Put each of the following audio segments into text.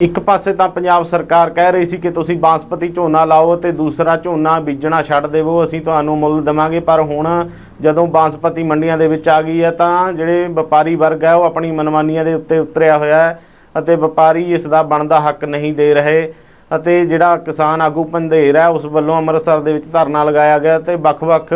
ਇੱਕ ਪਾਸੇ ਤਾਂ ਪੰਜਾਬ ਸਰਕਾਰ ਕਹਿ ਰਹੀ ਸੀ ਕਿ ਤੁਸੀਂ ਬਾਸਪਤੀ ਝੋਨਾ ਲਾਓ ਤੇ ਦੂਸਰਾ ਝੋਨਾ ਬੀਜਣਾ ਛੱਡ ਦੇਵੋ, ਅਸੀਂ ਤੁਹਾਨੂੰ ਮੁੱਲ ਦੇਵਾਂਗੇ। ਪਰ ਹੁਣ ਜਦੋਂ ਬਾਸਪਤੀ ਮੰਡੀਆਂ ਦੇ ਵਿੱਚ ਆ ਗਈ ਹੈ ਤਾਂ ਜਿਹੜੇ ਵਪਾਰੀ ਵਰਗ ਹੈ, ਉਹ ਆਪਣੀ ਮਨਮਾਨੀਆਂ ਦੇ ਉੱਤੇ ਉਤਰਿਆ ਹੋਇਆ ਹੈ ਅਤੇ ਵਪਾਰੀ ਇਸ ਦਾ ਬਣਦਾ ਹੱਕ ਨਹੀਂ ਦੇ ਰਹੇ ਅਤੇ ਜਿਹੜਾ ਕਿਸਾਨ ਆਗੂ ਪੰਧੇਰ ਹੈ, ਉਸ ਵੱਲੋਂ ਅੰਮ੍ਰਿਤਸਰ ਦੇ ਵਿੱਚ ਧਰਨਾ ਲਗਾਇਆ ਗਿਆ ਤੇ ਵੱਖ-ਵੱਖ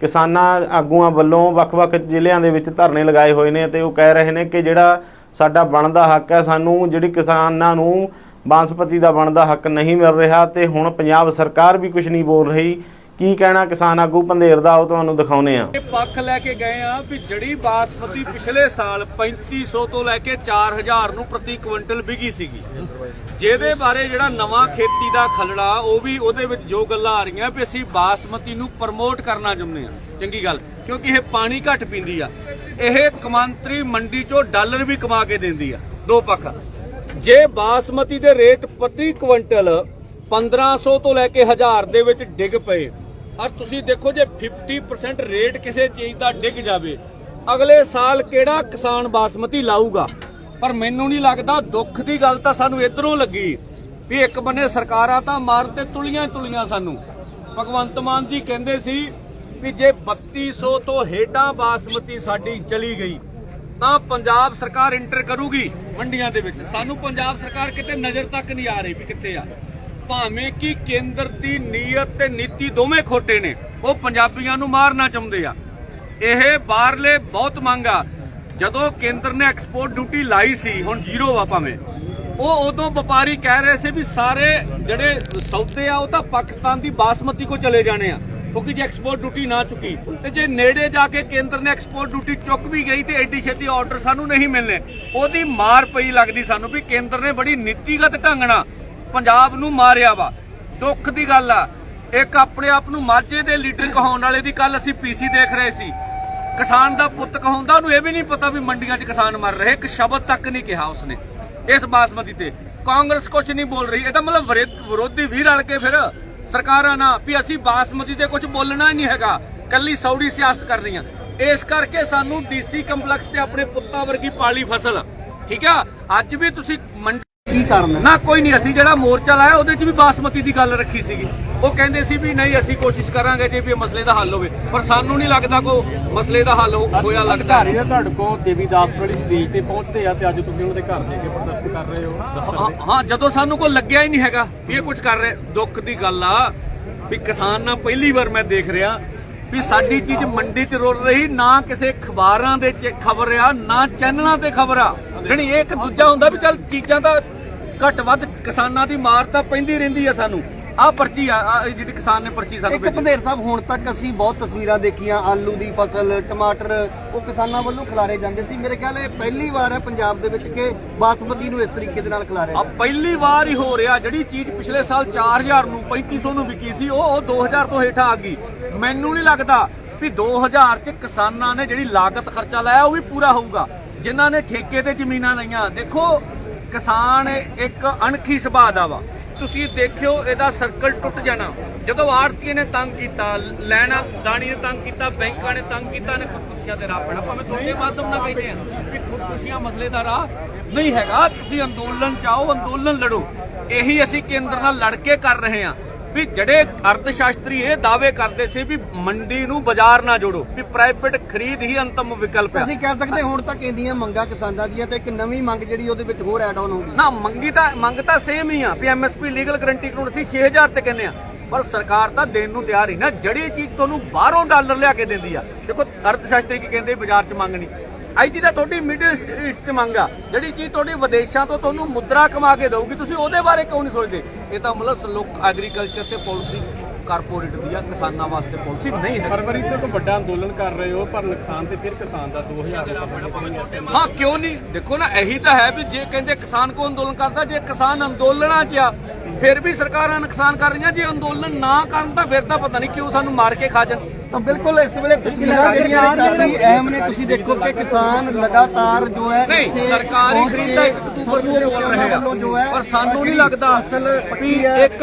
ਕਿਸਾਨਾਂ ਆਗੂਆਂ ਵੱਲੋਂ ਵੱਖ-ਵੱਖ ਜ਼ਿਲ੍ਹਿਆਂ ਦੇ ਵਿੱਚ ਧਰਨੇ ਲਗਾਏ ਹੋਏ ਨੇ ਅਤੇ ਉਹ ਕਹਿ ਰਹੇ ਨੇ ਕਿ ਜਿਹੜਾ ਸਾਡਾ ਬਣਦਾ ਹੱਕ ਹੈ, ਸਾਨੂੰ ਜਿਹੜੀ ਕਿਸਾਨਾਂ ਨੂੰ ਬਾਂਸਪਤੀ ਦਾ ਬਣਦਾ ਹੱਕ ਨਹੀਂ ਮਿਲ ਰਿਹਾ ਤੇ ਹੁਣ ਪੰਜਾਬ ਸਰਕਾਰ ਵੀ ਕੁਝ ਨਹੀਂ ਬੋਲ ਰਹੀ। ਕੀ ਕਹਿਣਾ ਕਿਸਾਨ ਆਗੂ ਪੰਧੇਰ ਦਾ, ਉਹ ਤੁਹਾਨੂੰ ਦਿਖਾਉਨੇ ਆ ਪੱਖ ਲੈ ਕੇ ਗਏ ਆ ਵੀ ਜੜੀ ਬਾਸਮਤੀ ਪਿਛਲੇ ਸਾਲ 3500 ਤੋਂ ਲੈ ਕੇ 4000 ਨੂੰ ਪ੍ਰਤੀ ਕੁਇੰਟਲ ਵਿਕੀ ਸੀਗੀ। ਜਿਹਦੇ ਬਾਰੇ ਜਿਹੜਾ ਨਵਾਂ ਖੇਤੀ ਦਾ ਖਲੜਾ, ਉਹ ਵੀ ਉਹਦੇ ਵਿੱਚ ਜੋ ਗੱਲਾਂ ਆ ਰਹੀਆਂ ਵੀ ਅਸੀਂ ਬਾਸਮਤੀ ਨੂੰ ਪ੍ਰਮੋਟ ਕਰਨਾ ਚਾਹੁੰਦੇ ਆ ਚੰਗੀ ਗੱਲ, ਕਿਉਂਕਿ ਇਹ ਪਾਣੀ ਘੱਟ ਪੀਂਦੀ ਆ। ਇਹ ਕਮਾਂਤਰੀ ਮੰਡੀ ਚੋਂ ਡਾਲਰ ਵੀ ਕਮਾ ਕੇ ਦਿੰਦੀ ਆ, ਦੋ ਪੱਖ। ਜੇ ਬਾਸਮਤੀ ਦੇ ਰੇਟ ਪ੍ਰਤੀ ਕੁਇੰਟਲ 1500 ਤੋਂ ਲੈ ਕੇ 1000 ਦੇ ਵਿੱਚ ਡਿੱਗ ਪਏ, ਔਰ ਤੁਸੀਂ ਦੇਖੋ ਜੇ 50% ਰੇਟ ਕਿਸੇ ਚੀਜ਼ ਦਾ ਡਿੱਗ ਜਾਵੇ, ਅਗਲੇ ਸਾਲ ਕਿਹੜਾ ਕਿਸਾਨ ਬਾਸਮਤੀ ਲਾਊਗਾ? ਪਰ ਮੈਨੂੰ ਨਹੀਂ ਲੱਗਦਾ, ਦੁੱਖ ਦੀ ਗੱਲ ਤਾਂ ਸਾਨੂੰ ਇਧਰੋਂ ਲੱਗੀ ਵੀ ਇੱਕ ਬੰਨੇ ਸਰਕਾਰਾਂ ਤਾਂ ਮਾਰਨ ਤੇ ਤੁਲੀਆਂ ਤੁਲੀਆਂ ਸਾਨੂੰ। ਭਗਵੰਤ ਮਾਨ ਜੀ ਕਹਿੰਦੇ ਸੀ ਵੀ ਜੇ 3200 ਤੋਂ ਹੇਠਾਂ ਬਾਸਮਤੀ ਸਾਡੀ ਚਲੀ ਗਈ, ਤਾਂ ਪੰਜਾਬ ਸਰਕਾਰ ਇੰਟਰ ਕਰੂਗੀ ਮੰਡੀਆਂ ਦੇ ਵਿੱਚ। ਸਾਨੂੰ ਪੰਜਾਬ ਸਰਕਾਰ ਕਿਤੇ ਨਜ਼ਰ ਤੱਕ ਨਹੀਂ ਆ ਰਹੀ ਵੀ ਕਿੱਥੇ ਆ। ਭਾਵੇਂ ਕਿ ਕੇਂਦਰ ਦੀ ਨੀਅਤ ਤੇ ਨੀਤੀ ਦੋਵੇਂ ਖੋਟੇ ਨੇ, ਉਹ ਪੰਜਾਬੀਆਂ ਨੂੰ ਮਾਰਨਾ ਚਾਹੁੰਦੇ ਆ। ਇਹ ਬਾਹਰਲੇ ਬਹੁਤ ਮੰਗ ਆ। ਜਦੋਂ ਕੇਂਦਰ ਨੇ ਐਕਸਪੋਰਟ ਡਿਊਟੀ ਲਾਈ ਸੀ, ਹੁਣ ਜ਼ੀਰੋ ਆ ਭਾਵੇਂ। ਉਹ ਉਦੋਂ ਵਪਾਰੀ ਕਹਿ ਰਹੇ ਸੀ ਵੀ ਸਾਰੇ ਜਿਹੜੇ ਸੌਦੇ ਆ, ਉਹ ਤਾਂ ਪਾਕਿਸਤਾਨ ਦੀ ਬਾਸਮਤੀ ਕੋ ਚਲੇ ਜਾਣੇ ਆ। ਕਿਉਂਕਿ ਜੇ ਐਕਸਪੋਰਟ ਡਿਊਟੀ ਨਾ ਚੁੱਕੀ ਤੇ ਜੇ ਨੇੜੇ ਜਾ ਕੇ ਕੇਂਦਰ ਨੇ ਐਕਸਪੋਰਟ ਡਿਊਟੀ ਚੁੱਕ ਵੀ ਗਈ ਤੇ ਐਡੀ ਛੇਤੀ ਆਰਡਰ ਸਾਨੂੰ ਨਹੀਂ ਮਿਲਨੇ ਉਹਦੀ ਮਾਰ ਪਈ ਲੱਗਦੀ ਸਾਨੂੰ ਵੀ ਕੇਂਦਰ ਨੇ ਬੜੀ ਨੀਤੀਗਤ ਢੰਗ ਨਾਲ ਪੰਜਾਬ ਨੂੰ ਮਾਰਿਆ ਵਾ। ਦੁੱਖ ਦੀ ਗੱਲ ਆ, ਇੱਕ ਆਪਣੇ ਆਪ ਨੂੰ ਮਾਝੇ ਦੇ ਲੀਡਰ ਕਹਾਉਣ ਵਾਲੇ ਦੀ ਕੱਲ ਅਸੀਂ ਪੀਸੀ ਦੇਖ ਰਹੇ ਸੀ। ਕਿਸਾਨ ਦਾ ਪੁੱਤ ਕਹਾਉਂਦਾ, ਉਹਨੂੰ ਇਹ ਵੀ ਨਹੀਂ ਪਤਾ ਵੀ ਮੰਡੀਆਂ 'ਚ ਕਿਸਾਨ ਮਰ ਰਹੇ, ਇੱਕ ਸ਼ਬਦ ਤੱਕ ਨਹੀਂ ਕਿਹਾ ਉਸਨੇ। ਇਸ ਬਾਸਮਤੀ ਤੇ ਕਾਂਗਰਸ ਕੁਝ ਨਹੀਂ ਬੋਲ ਰਹੀ ਇਹਦਾ ਮਤਲਬ ਵਿਰੋਧੀ ਵੀ ਰਲ ਕੇ ਫਿਰ ਸਰਕਾਰਾਂ ਨਾਲ ਵੀ ਅਸੀਂ ਬਾਸਮਤੀ ਤੇ ਕੁਝ ਬੋਲਣਾ ਹੀ ਨਹੀਂ ਹੈਗਾ। ਕੱਲੀ ਸੌੜੀ ਸਿਆਸਤ ਕਰ ਰਹੀਆਂ। ਇਸ ਕਰਕੇ ਸਾਨੂੰ ਡੀਸੀ ਕੰਪਲੈਕਸ ਤੇ ਆਪਣੇ ਪੁੱਤਾਂ ਵਰਗੀ ਪਾਲੀ ਫਸਲ। ਠੀਕ ਆ? ਅੱਜ ਵੀ ਤੁਸੀਂ ਮੰਡੀ ਕੀ ਕਾਰਨ ਹੈ? ਨਾ ਕੋਈ ਨਹੀਂ ਅਸੀਂ ਜਿਹੜਾ ਮੋਰਚਾ ਲਾਇਆ ਉਹਦੇ 'ਚ ਵੀ ਬਾਸਮਤੀ ਦੀ ਗੱਲ ਰੱਖੀ ਸੀਗੀ। ਉਹ ਕਹਿੰਦੇ ਸੀ ਵੀ ਨਹੀਂ ਅਸੀਂ ਕੋਸ਼ਿਸ਼ ਕਰਾਂਗੇ ਜੇ ਵੀ ਇਹ ਮਸਲੇ ਦਾ ਹੱਲ ਹੋਵੇ। ਪਰ ਸਾਨੂੰ ਨਹੀਂ ਲੱਗਦਾ ਕੋ ਮਸਲੇ ਦਾ ਹੱਲ ਹੋ- ਹੋਇਆ ਲੱਗਦਾ। ਅਧਿਕਾਰੀ ਨੇ ਤੁਹਾਡੇ ਕੋਲ ਦੇਵੀ ਦਾਸ ਵਾਲੀ ਸਟੇਜ ਤੇ ਪਹੁੰਚਦੇ ਆ ਤੇ ਅੱਜ ਤੁਸੀਂ ਉਹਨਾਂ ਦੇ ਘਰ ਦੇ ਕੇ ਪ੍ਰਦਰਸ਼ਨ ਕਰ ਰਹੇ ਹੋ ਹਾਂ- ਦੇ ਹਾਂ ਜਦੋਂ ਸਾਨੂੰ ਕੋਈ ਲੱਗਿਆ ਹੀ ਨਹੀਂ ਹੈਗਾ ਵੀ ਇਹ ਕੁਝ ਕਰ ਰਹੇ ਦੁੱਖ ਦੀ ਗੱਲ ਆ ਵੀ ਕਿਸਾਨ ਨਾਲ ਪਹਿਲੀ ਵਾਰ ਮੈਂ ਦੇਖ ਰਿਹਾ ਵੀ ਸਾਡੀ ਚੀਜ਼ ਮੰਡੀ 'ਚ ਰੁਲ ਰਹੀ ਨਾ ਕਿਸੇ ਅਖਬਾਰਾਂ ਦੇ ਚ ਖਬਰ ਆ ਨਾ ਚੈਨਲਾਂ ਤੇ ਖਬਰ ਆ। ਜਿਹੜੀ ਇਹ ਇੱਕ ਦੂਜਾ ਹੁੰਦਾ ਵੀ ਚੱਲ ਚੀਜ਼ਾਂ ਦਾ ਘੱਟ ਵੱਧ ਕਿਸਾਨਾਂ ਦੀ ਮਾਰ ਤਾਂ ਪੈਂਦੀ ਰਹਿੰਦੀ ਆ ਸਾਨੂੰ। ਆਹ ਪਰਚੀ ਆ ਆਹ ਜਿਹੜੀ ਕਿਸਾਨ ਨੇ ਪਰਚੀ ਸਾਨੂੰ ਇੱਕ ਭੇਜੀ। ਸਾਹਿਬ ਹੁਣ ਤੱਕ ਅਸੀਂ ਬਹੁਤ ਤਸਵੀਰਾਂ ਦੇਖੀਆਂ ਆਲੂ ਦੀ ਫਸਲ ਟਮਾਟਰ ਉਹ ਕਿਸਾਨਾਂ ਵੱਲੋਂ ਖਿਲਾਰੇ ਜਾਂਦੇ ਸੀ। ਮੇਰੇ ਖਿਆਲ ਇਹ ਪਹਿਲੀ ਵਾਰ ਹੈ ਪੰਜਾਬ ਦੇ ਵਿੱਚ ਕਿ ਬਾਸਮਤੀ ਨੂੰ ਇਸ ਤਰੀਕੇ ਦੇ ਨਾਲ ਖਿਲਾਰਿਆ ਆ ਪਹਿਲੀ ਵਾਰ ਹੀ ਹੋ ਰਿਹਾ ਜਿਹੜੀ ਚੀਜ਼ ਪਿਛਲੇ ਸਾਲ 4000 ਨੂੰ 3500 ਨੂੰ ਵਿਕੀ ਸੀ ਉਹ ਉਹ 2000 ਤੋਂ ਹੇਠਾਂ ਆ ਗਈ। ਮੈਨੂੰ ਨਹੀਂ ਲੱਗਦਾ ਵੀ 2000 ਚ ਕਿਸਾਨਾਂ ਨੇ ਜਿਹੜੀ ਲਾਗਤ ਖਰਚਾ ਲਾਇਆ ਉਹ ਵੀ ਪੂਰਾ ਹੋਊਗਾ। ਜਿਨ੍ਹਾਂ ਨੇ ਠੇਕੇ ਤੇ ਜ਼ਮੀਨਾਂ ਲਈਆਂ। ਦੇਖੋ ਕਿਸਾਨ ਇੱਕ ਅਣਖੀ ਸੁਭਾਅ ਦਾ ਵਾ। ਤੁਸੀਂ ਦੇਖਿਓ ਇਹਦਾ ਸਰਕਲ ਟੁੱਟ ਜਾਣਾ। ਜਦੋਂ ਆੜਤੀਏ ਨੇ ਤੰਗ ਕੀਤਾ, ਲੈਣਾ ਦਾਣੀ ਨੇ ਤੰਗ ਕੀਤਾ, ਬੈਂਕਾਂ ਨੇ ਤੰਗ ਕੀਤਾ ਨੇ ਖੁਦਕੁਸ਼ੀਆਂ ਦੇ ਰਾਹ ਪੈਣਾ। ਭਾਵੇਂ ਤੁਹਾਡੇ ਮਾਧਮ ਨਾਲ ਕਹਿੰਦੇ ਆ ਵੀ ਖੁਦਕੁਸ਼ੀਆਂ ਮਸਲੇ ਦਾ ਰਾਹ ਨਹੀਂ ਹੈਗਾ। ਤੁਸੀਂ ਅੰਦੋਲਨ ਚਾਹੋ, ਅੰਦੋਲਨ ਲੜੋ। ਇਹੀ ਅਸੀਂ ਕੇਂਦਰ ਨਾਲ ਲੜ ਕੇ ਕਰ ਰਹੇ ਹਾਂ। ਵੀ ਜਿਹੜੇ ਅਰਥ ਸ਼ਾਸਤਰੀ ਇਹ ਦਾਅਵੇ ਕਰਦੇ ਸੀ ਵੀ ਮੰਡੀ ਨੂੰ ਬਾਜ਼ਾਰ ਨਾਲ ਜੋੜੋ ਵੀ ਪ੍ਰਾਈਵੇਟ ਖਰੀਦ ਹੀ ਅੰਤਮ ਵਿਕਲਪ ਹੈ ਅਸੀਂ ਕਹਿ ਸਕਦੇ ਹੁਣ ਤੱਕ ਇੰਨੀਆਂ ਮੰਗਾਂ ਕਿਸਾਨਾਂ ਦੀਆਂ ਤੇ ਇੱਕ ਨਵੀਂ ਮੰਗ ਜਿਹੜੀ ਉਹਦੇ ਵਿੱਚ ਹੋਰ ਐਡ ਆਨ ਹੋਊਗੀ। ਨਾ ਮੰਗੀ ਤਾਂ ਮੰਗ ਤਾਂ ਸੇਮ ਹੀ ਆ ਵੀ ਐਮਐਸਪੀ ਲੀਗਲ ਗਰੰਟੀ ਕਾਨੂੰਨ ਅਸੀਂ 6000 ਤੇ ਕਹਿੰਦੇ ਆ। ਪਰ ਸਰਕਾਰ ਤਾਂ ਦੇਣ ਨੂੰ ਤਿਆਰ ਹੀ ਨਾ। ਜਿਹੜੀ ਚੀਜ਼ ਤੁਹਾਨੂੰ ਬਾਹਰੋਂ ਡਾਲਰ ਲਿਆ ਕੇ ਦਿੰਦੀ ਆ। ਦੇਖੋ ਅਰਥ ਸ਼ਾਸਤਰੀ ਕੀ ਕਹਿੰਦੇ ਬਾਜ਼ਾਰ 'ਚ ਮੰਗ ਨਹੀਂ। ਅੱਜ ਦੀ ਤਾਂ ਤੁਹਾਡੀ ਮਿਡਲ ਈਸਟ ਮੰਗ ਆ। ਜਿਹੜੀ ਚੀਜ਼ ਤੁਹਾਡੀ ਵਿਦੇਸ਼ਾਂ ਤੋਂ ਤੁਹਾਨੂੰ ਮੁਦਰਾ ਕਮਾ ਕੇ ਦਊਗੀ ਤੁਸੀਂ ਉਹਦੇ ਬਾਰੇ ਕਿਉਂ ਨਹੀਂ ਸੋਚਦੇ? ਇਹ ਤਾਂ ਮਤਲਬ ਲੋਕ ਐਗਰੀਕਲਚਰ ਤੇ ਪਾਲਿਸੀ ਕਾਰਪੋਰੇਟ ਦੀ ਆ ਕਿਸਾਨਾਂ ਵਾਸਤੇ ਪਾਲਿਸੀ ਨਹੀਂ ਹੈ। ਫਰਵਰੀ ਤੋਂ ਕੋਈ ਵੱਡਾ ਅੰਦੋਲਨ ਕਰ ਰਹੇ ਹੋ ਪਰ ਨੁਕਸਾਨ ਤੇ ਫਿਰ ਕਿਸਾਨ ਦਾ 2000 ਦਾ ਹਾਂ ਕਿਉਂ ਨਹੀਂ? ਦੇਖੋ ਨਾ ਇਹੀ ਤਾਂ ਹੈ ਵੀ ਜੇ ਕਹਿੰਦੇ ਕਿਸਾਨ ਕੋ ਅੰਦੋਲਨ ਕਰਦਾ ਜੇ ਕਿਸਾਨ ਅੰਦੋਲਨਾਂ 'ਚ ਆ ਫਿਰ ਵੀ ਸਰਕਾਰਾਂ ਨੁਕਸਾਨ ਕਰ ਰਹੀਆਂ ਜੇ ਅੰਦੋਲਨ ਨਾ ਕਰਨ ਤਾਂ ਫਿਰ ਤਾਂ ਪਤਾ ਨਹੀਂ ਕਿਉਂ ਸਾਨੂੰ ਮਾਰ ਕੇ ਖਾ ਜਾਣ। ਤਾਂ ਬਿਲਕੁਲ ਇਸ ਵੇਲੇ ਤਸਵੀਰਾਂ ਜਿਹੜੀਆਂ ਨੇ ਕਾਫੀ ਅਹਿਮ ਨੇ। ਤੁਸੀਂ ਦੇਖੋ ਕਿ ਕਿਸਾਨ ਲਗਾਤਾਰ ਜੋ ਹੈ ਨਹੀਂ ਸਰਕਾਰੀ ਖਰੀਦ ਤਾਂ ਕੇ 1 ਅਕਤੂਬਰ ਨੂੰ ਬੋਲ ਰਹੇ। ਆ ਪਰ ਸਾਨੂੰ ਨਹੀਂ ਲੱਗਦਾ ਫਸਲ ਵੀ ਪੱਕੀ ਹੈ 1